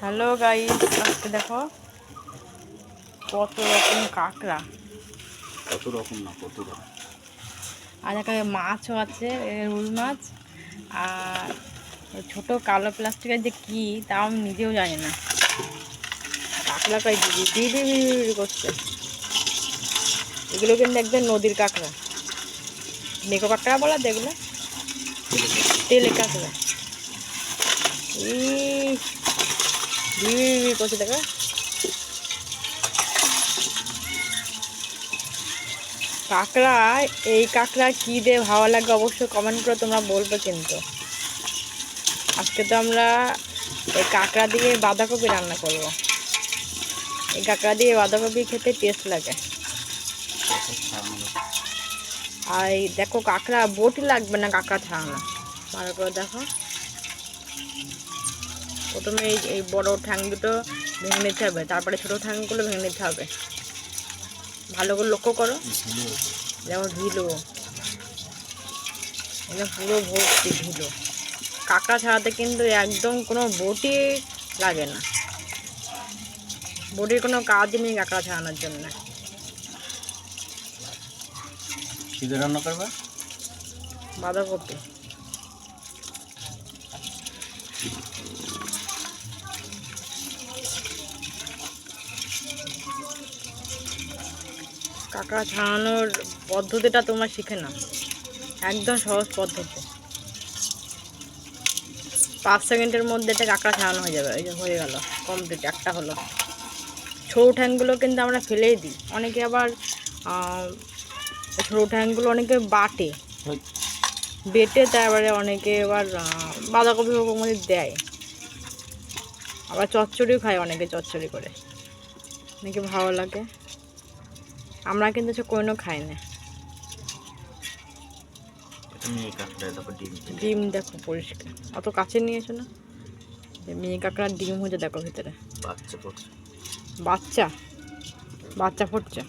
Hello guys আজকে দেখো কত রকম কাঁকড়া। কত রকম না কত রকম। আর একটা মাছও আছে রুই মাছ আর ছোট কালো প্লাস্টিকের যে কি তাও আমি নিজেও জানি না। কাঁকড়া কয় দিদি দিদি বিড়ি করছে। এগুলো কিন্তু একদম নদীর কাঁকড়া। নেকো কাঁকড়া বলা দেখলে তেলে কাঁকড়া। এই বিড়ি করছে দেখো। কাঁকড়া, এই কাঁকড়া কী দিয়ে ভালো লাগে অবশ্যই কমেন্ট করে তোমরা বলবে কিন্তু। আজকে তো আমরা এই কাঁকড়া দিয়ে বাঁধাকপি রান্না করব। এই কাঁকড়া দিয়ে বাঁধাকপি খেতে টেস্ট লাগে। আর দেখো কাঁকড়া, বটি লাগবে না কাঁকড়া ছাড়ানো? ভালো করে দেখো। প্রথমে এই এই বড় ঠ্যাং দুটো ভেঙে নিতে হবে। তারপরে ছোটো ঠ্যাংগুলো ভেঙে নিতে হবে। ভালো করে লক্ষ্য করো। যেমন ভিলো এটা পুরো ভর্তি ভিলো কাঁকড়া ছাড়াতে কিন্তু একদম কোনো বটি লাগে না। বটির কোনো কাজ নেই কাঁকড়া ছাড়ানোর জন্য। খিদে রান্না করবে? বাঁধাকপি। কাঁকড়া ছাড়ানোর পদ্ধতিটা তোমরা শিখে নাও। একদম সহজ পদ্ধতি। পাঁচ সেকেন্ডের মধ্যে এটা কাঁকড়া ছাড়ানো হয়ে যাবে ওই যে হয়ে গেল কমপ্লিট একটা হলো। ছোটো ঠ্যাংগুলো কিন্তু আমরা ফেলেই দিই। অনেকে আবার ছোটো ঠ্যাংগুলো অনেকে বাটে। বেটে তারপরে অনেকে এবার বাঁধাকপি মধ্যে দেয়। আবার চচ্চড়িও খায় অনেকে চচ্চড়ি করে। অনেকে ভালো লাগে। আমরা কিন্তু সে কোনো খাই না। ডিম দেখো পরিষ্কার। অত কাছে নিয়ে এসো না। মেয়ে কাঁকড়ার ডিম হচ্ছে দেখো ভিতরে। বাচ্চা বাচ্চা? বাচ্চা ফুটছে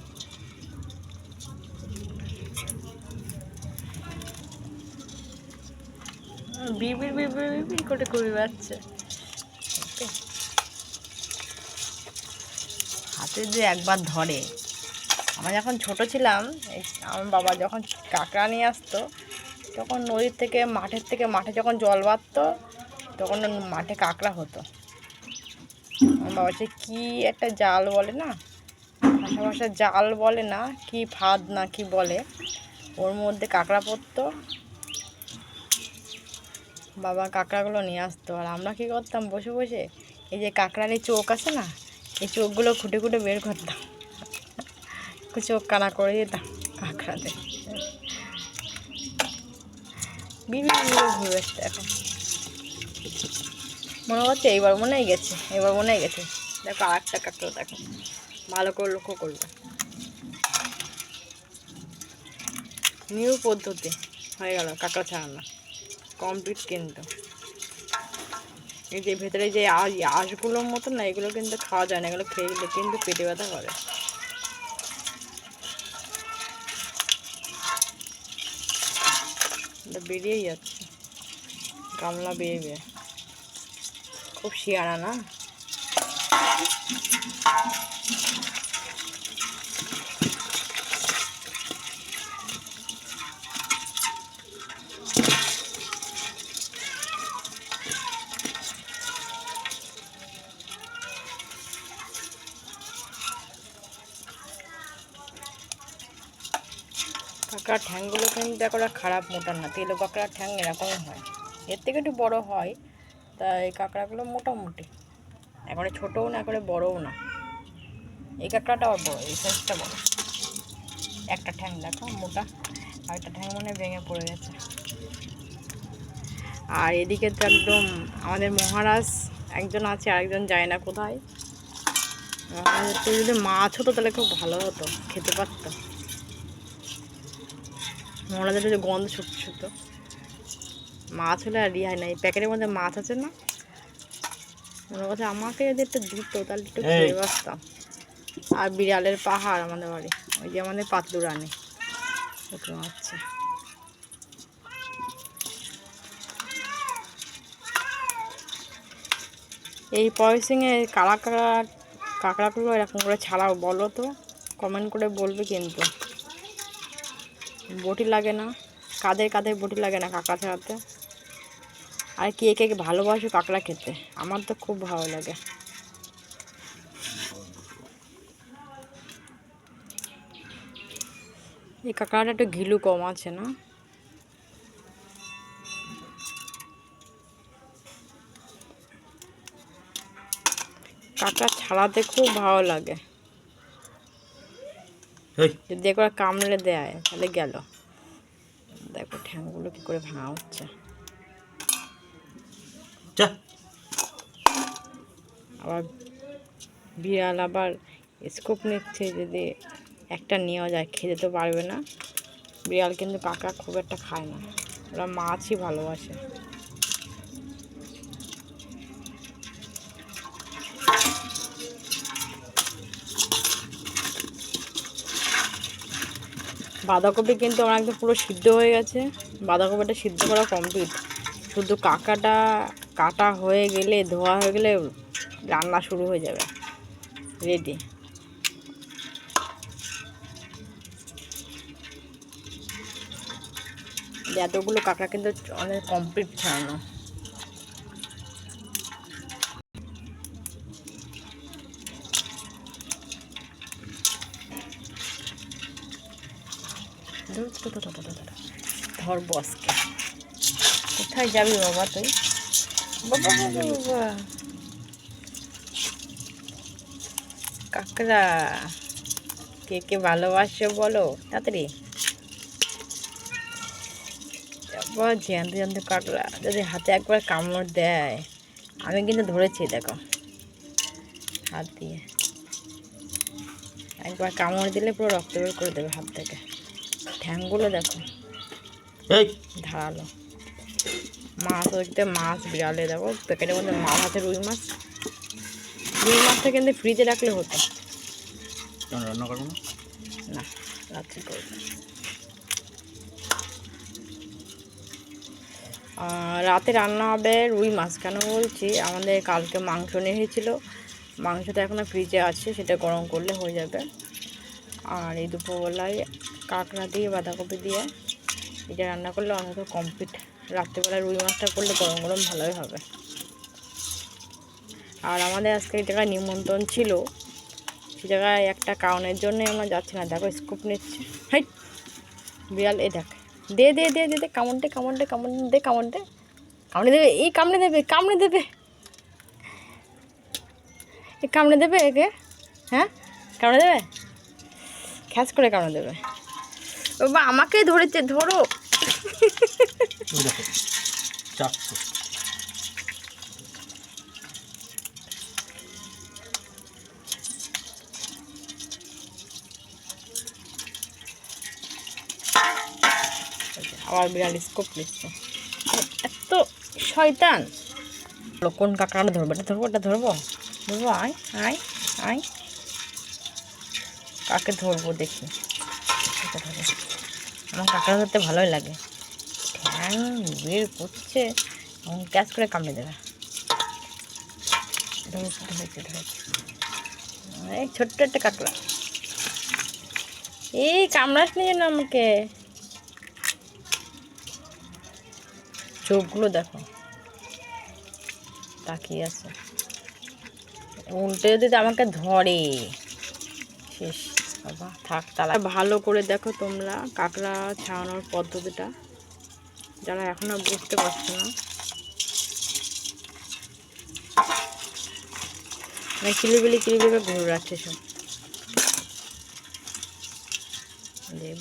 বিবির বিবির বিবির করে করে যাচ্ছে ওকে। হাতে যে একবার ধরে আমরা যখন ছোট ছিলাম আমার বাবা যখন কাঁকড়া নিয়ে আসতো, তখন নদীর থেকে, মাঠের থেকে, মাঠে যখন জল বাড়তো তখন মাঠে কাঁকড়া হতো। আমার বাবা সে কী একটা জাল বলে না? ভাষা ভাষা জাল বলে না, কি ফাঁদ না কি বলে, ওর মধ্যে কাঁকড়া পড়তো। বাবা কাঁকড়াগুলো নিয়ে আসতো। আর আমরা কী করতাম, বসে বসে এই যে কাঁকড়ার এই চোখ আছে না, এই চোখগুলো খুঁটে খুঁটে বের করতাম। করে দিতাম কাঁকড়াতে বিভিন্ন ঘুরে আসছে এখন। মনে হচ্ছে এইবার মনে গেছে এবার মনে গেছে। দেখো আর একটা কাঁকড়া দেখো, ভালো করে লক্ষ্য করবে। নিউ পদ্ধতি হয়ে গেল কাঁকড়া ছাড়ানো কমপ্লিট কিন্তু। এই যে ভেতরে যে আঁশ আঁশগুলোর মতো না, এগুলো কিন্তু খাওয়া যায় না, এগুলো খেয়ে কিন্তু পেটে ব্যথা করে। এটা বেরিয়েই যাচ্ছে। গামলা বেয়ে বেয়ে খুব শিয়ারা না? কাঁকড়ার ঠ্যাংগুলো কিন্তু একেবারে খারাপ মোটা না, তেলো কাঁকড়ার ঠ্যাং এরকম হয়। এর থেকে একটু বড় হয় তা এই কাঁকড়াগুলো মোটামুটি। একবারে ছোটোও না, একবারে বড়ও না। এই কাঁকড়াটা আবার বড় এই সাইজটা বড়। একটা ঠ্যাং দেখো, মোটা। আর একটা ঠ্যাং মনে ভেঙে পড়ে গেছে। আর এদিকে তো একদম আমাদের মহারাজ একজন আছে, আরেকজন যায় না কোথায়? মহারাজের তো যদি মাছ হতো তাহলে খুব ভালো হতো, খেতে পারতো। মহারাজের যে গন্ধ ছুট ছুট মাছ হলে আর রিহাই নাই। প্যাকেটের মধ্যে মাছ আছে না? মনে কথা আমাকে যদি একটু দিত তাহলে একটু। খেয়ে বাসতাম। আর বিড়ালের পাহাড় আমাদের বাড়ি। ওই যে আমাদের পাতলু রানী। ওকে আচ্ছা এই পয়সিংয়ে কালা কালা কাঁকড়াগুলো এরকম করে ছাড়াও বলো তো? কমেন্ট করে বলবে কিন্তু। বটি লাগে না। কাদের কাদের বটি লাগে না কাঁকড়া ছাড়াতে আর কে কে ভালোবাসো কাঁকড়া খেতে, আমার তো খুব ভালো লাগে। এই কাঁকড়াটা একটু ঘিলু কম আছে না? কাঁকড়া ছাড়াতে খুব ভালো লাগে। যদি একবার কামড়ে দেয় তাহলে গেল। দেখো ঠ্যাংগুলো কি করে ভাঙা হচ্ছে। আবার বিড়াল আবার স্কোপ নিচ্ছে যদি একটা নেওয়া যায় খেতে তো পারবে না। বিড়াল কিন্তু কাকা খুব একটা খায় না। ওরা মাছই ভালোবাসে। বাঁধাকপি কিন্তু আমার একদম পুরো সিদ্ধ হয়ে গেছে। বাঁধাকপিটা সিদ্ধ করা কমপ্লিট শুধু কাকাটা, কাটা হয়ে গেলে, ধোয়া হয়ে গেলে রান্না শুরু হয়ে যাবে। রেডি এতগুলো কাঁকড়া কিন্তু অনেক কমপ্লিট ছাড়ানো। ধর, বসকে। কোথায় যাবি বাবা তুই? বাবা বাবা কে কে ভালোবাসো বলো তাড়াতাড়ি। বাবা জ্যান্ত জ্যান্ত কাকড়া যদি হাতে একবার কামড় দেয় আমি কিন্তু ধরেছি দেখো। হাত দিয়ে। একবার কামড় দিলে পুরো রক্ত বের করে দেবে হাত থেকে। ঠ্যাংগুলো দেখো। ধারালো। মাছ ওইতে মাছ বিড়ালে দেখো প্যাকেটের মধ্যে মাছ আছে রুই মাছ। রুই মাছটা কিন্তু ফ্রিজে রাখলে হতো। রান্না করব না? না রাত্রি করব। রাতে রান্না হবে রুই মাছ। কেন বলছি? আমাদের কালকে মাংস নিয়ে এসেছিল। মাংসটা এখনও ফ্রিজে আছে সেটা গরম করলে হয়ে যাবে। আর এই দুপুরবেলায় কাঁকড়া দিয়ে, বাঁধাকপি দিয়ে। এটা রান্না করলে অন্তত কমপ্লিট রাত্রেবেলা রুই মাছটা করলে গরম গরম ভালোই হবে। আর আমাদের আজকে এই জায়গায় নিমন্ত্রণ ছিল। সে জায়গায় একটা কারণের জন্যই আমরা যাচ্ছি না। দেখো স্কুপ নিচ্ছে। হাই, বিড়াল এ দেখ। দে দে দে দে দে, কামড় কামড় দে কামড় দে কামড় দেবে, এই কামড়ে দেবে কামড়ে দেবে। এ কামড়ে দেবে একে। হ্যাঁ? কামড়ে দেবে? খ্যাস করে কামড়ে দেবে। বাবা আমাকে ধরেছে ধরো। আবার বিড়াল স্কোপ নিচ্ছে। এত শয়তান। কোন কাঁকড়াটা ধরবো? এটা ধরবো এটা ধরবো? ধরবো আয় আয় আয়। কাকে ধরবো দেখি। এটা ধরবো আমার কাঁকড়া ধরতে ভালোই লাগে। ঠ্যাং বের করছে এবং ক্যাচ করে কামড়ে দেবে। এই ছোট্ট একটা কাঁকড়া। এই কামড়াস নিয়ে যেন আমাকে। চোখগুলো দেখো। তাকিয়ে আছে। উল্টে যদি আমাকে ধরে। শেষ। বাবা, থাক তালা ভালো করে দেখো তোমরা কাঁকড়া ছাড়ানোর পদ্ধতিটা। যারা এখনও বুঝতে পারছ না। মানে কিলিবিলি কিলিবিলি ঘুরে যাচ্ছে সব।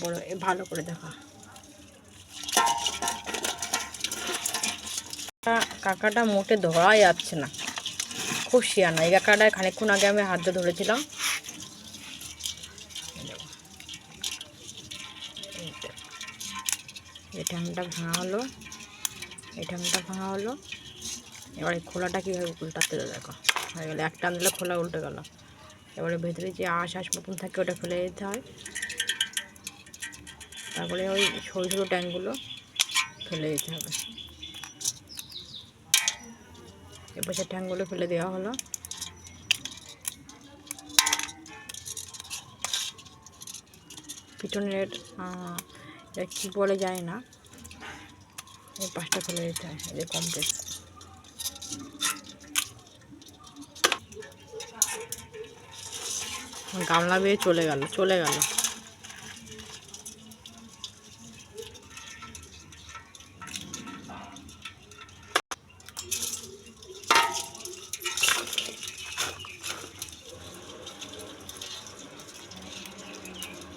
বড় ভালো করে দেখো। কাকাটা মোটে ধরা যাচ্ছে না। খুব শিয়ানা এই কাকাটা খানিকক্ষণ আগে আমি হাত দিয়ে ধরেছিলাম এই ঠ্যাংটা ভাঙা হলো। এই ঠ্যাংটা ভাঙা হলো। এবার খোলাটা কীভাবে উল্টাতে দেখো। হয়ে গেলো, একটা আনলে খোলা উল্টে গেল। এবারে ভেতরে যে আঁশ আঁশ মতন থাকে ওটা ফেলে দিতে হয়। তারপরে ওই সরু সরু ট্যাঙ্কগুলো ফেলে দিতে হবে। এপাশে ঠ্যাংগুলো ফেলে দেওয়া হলো। পিছনের কি এটা কী বলে যায় না। এই পাশটা ফেলে যেতে হয় এদের কমপ্লেক্স গামলা বেয়ে চলে গেল চলে গেল।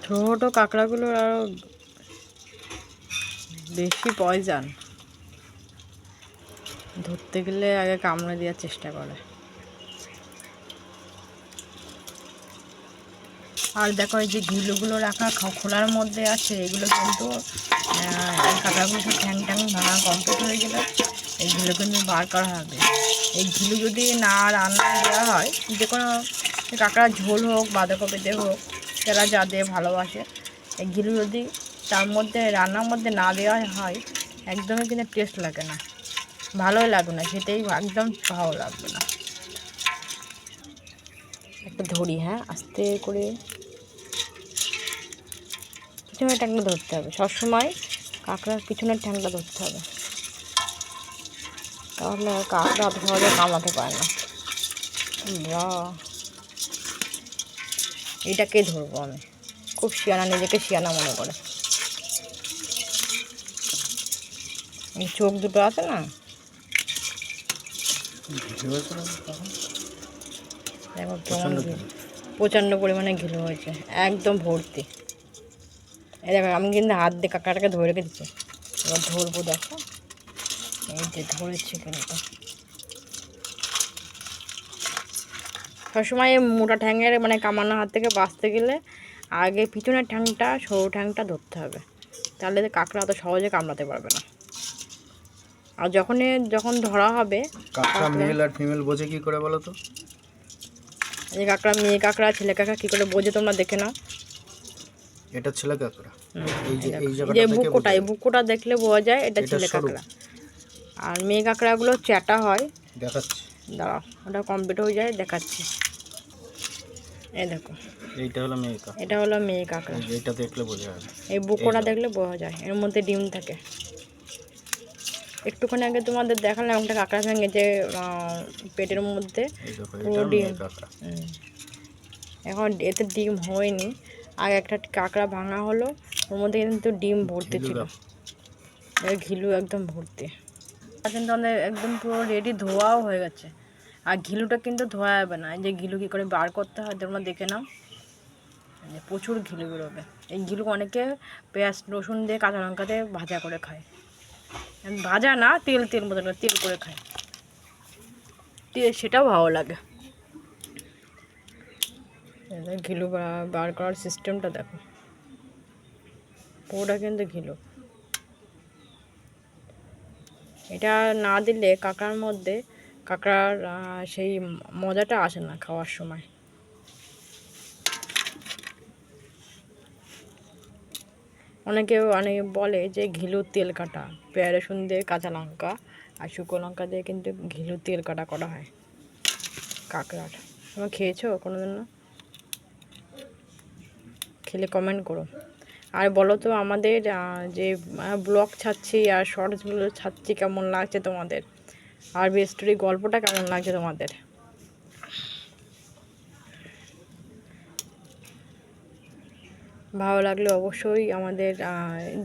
ছোট কাঁকড়াগুলোর আরও বেশি পয়জান। ধরতে গেলে আগে কামড়ে দেওয়ার চেষ্টা করে। আর দেখো এই যে ঘিলুগুলো রাখা খোলার মধ্যে আছে এগুলো কিন্তু আহ, এই কাঁকড়াগুলো সব ঠ্যাং ট্যাং ভাঙা কমপ্লিট হয়ে গেলে এই ঘিলু কিন্তু বার করা হবে। এই ঘিলু যদি না রান্না দেওয়া হয় যে কোনো কাঁকড়ার ঝোল হোক বাঁধাকপিতে হোক যারা যা দিয়ে ভালোবাসে, এই ঘিলু যদি তার মধ্যে, রান্নার মধ্যে না দেওয়া হয়, একদমই কিন্তু টেস্ট লাগে না। ভালোই লাগবে না সেটাই একদম ভালো লাগবে না। একটা ধরি হ্যাঁ আস্তে করে। পিছনের ট্যাংটা ধরতে হবে। সবসময় কাঁকড়ার পিছনের ট্যাংটা ধরতে হবে। তাহলে কাঁকড়া অত সহজে পারে না। বাহ এটাকেই ধরবো আমি। খুব শিয়ানা নিজেকে শিয়ানা মনে করে। এই চোখ দুটো আছে না? দেখো কেমন। প্রচণ্ড পরিমাণে ঘিলো হয়েছে। একদম ভর্তি। এই দেখো আমি কিন্তু হাত দিয়ে কাকাটাকে ধরে রেখে দিচ্ছি। এবার ধরবো দেখো। এই যে ধরেছে কিন্তু সবসময় মোটা ঠ্যাঙের মানে কামানো হাত থেকে বাঁচতে গেলে আগে পিছনের ঠ্যাংটা সরু ঠ্যাংটা ধরতে হবে। তাহলে কাঁকড়া অত সহজে কামড়াতে পারবে না। আর যখনই যখন ধরা হবে কাঁকড়া মেল আর ফিমেল বোঝে কি করে বলো তো? এই কাঁকড়া মেয়ে কাঁকড়া ছেলে কাঁকড়া কী করে বোঝে তোমরা দেখে নাও। এটা ছেলে কাঁকড়া। যে বুকোটা এই বুকোটা দেখলে বোঝা যায় এটা এটা ছেলে কাঁকড়া। আর মেয়ে কাঁকড়াগুলো চ্যাটা হয়। দেখাচ্ছি। দাঁড়াও ওটা কমপ্লিট হয়ে যায় দেখাচ্ছি। এই দেখো। এইটা হলো মেয়েকা এটা হলো মেয়ে কাঁকড়া এই যে দেখলে বোঝা যাবে। এই বুকোটা দেখলে বোঝা যায়। এর মধ্যে ডিম থাকে। একটুখানি আগে তোমাদের দেখালাম একটা কাঁকড়া ভেঙে যে পেটের মধ্যে পুরো ডিম। এখন এতে ডিম হয়নি। আগে একটা কাঁকড়া ভাঙা হলো। ওর মধ্যে কিন্তু ডিম ভর্তি ছিল। ঘিলু একদম ভর্তি। কিন্তু আমাদের একদম পুরো রেডি ধোয়াও হয়ে গেছে। আর ঘিলুটা কিন্তু ধোয়া যাবে না। যে ঘিলু কী করে বার করতে হয়, তোমরা দেখে নাও। প্রচুর ঘিলু বেরোবে। এই ঘিলু অনেকে পেঁয়াজ, রসুন দিয়ে কাঁচা লঙ্কা দিয়ে ভাজা করে খায়। ভাজা না, তেল তেল মতো তেল করে খায়। তেল সেটাও ভালো লাগে। ঘিলু বার করার সিস্টেমটা দেখো। পুরোটা কিন্তু ঘিলু। এটা না দিলে কাকার মধ্যে কাঁকড়ার সেই মজাটা আসে না খাওয়ার সময়। অনেকে অনেকে বলে যে ঘিলুর তেল কাটা পেঁয়াজ রসুন দিয়ে কাঁচা লঙ্কা আর শুকনো লঙ্কা দিয়ে কিন্তু ঘিলুর তেল কাটা করা হয় কাঁকড়ার। তোমরা খেয়েছো কোনো দিন না? খেলে কমেন্ট করো। আর বলো তো আমাদের যে ব্লগ ছাড়ছি আর শর্টসগুলো ছাড়ছি কেমন লাগছে তোমাদের? আর স্টোরি গল্পটা কেমন লাগছে তোমাদের? ভালো লাগলে অবশ্যই আমাদের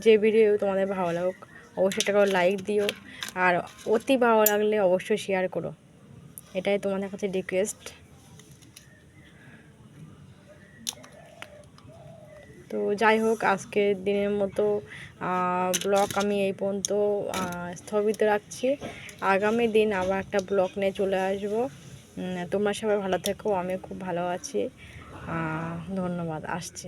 যে ভিডিও তোমাদের ভালো লাগুক, অবশ্যই এটা লাইক দিও। আর অতি ভালো লাগলে অবশ্যই শেয়ার করো। এটাই তোমাদের কাছে রিকোয়েস্ট তো যাই হোক, আজকের দিনের মতো ব্লগ আমি এই পর্যন্ত স্থগিত রাখছি। আগামী দিন আবার একটা ব্লগ নিয়ে চলে আসব। তোমরা সবাই ভালো থেকো আমি খুব ভালো আছি। ধন্যবাদ, আসছি।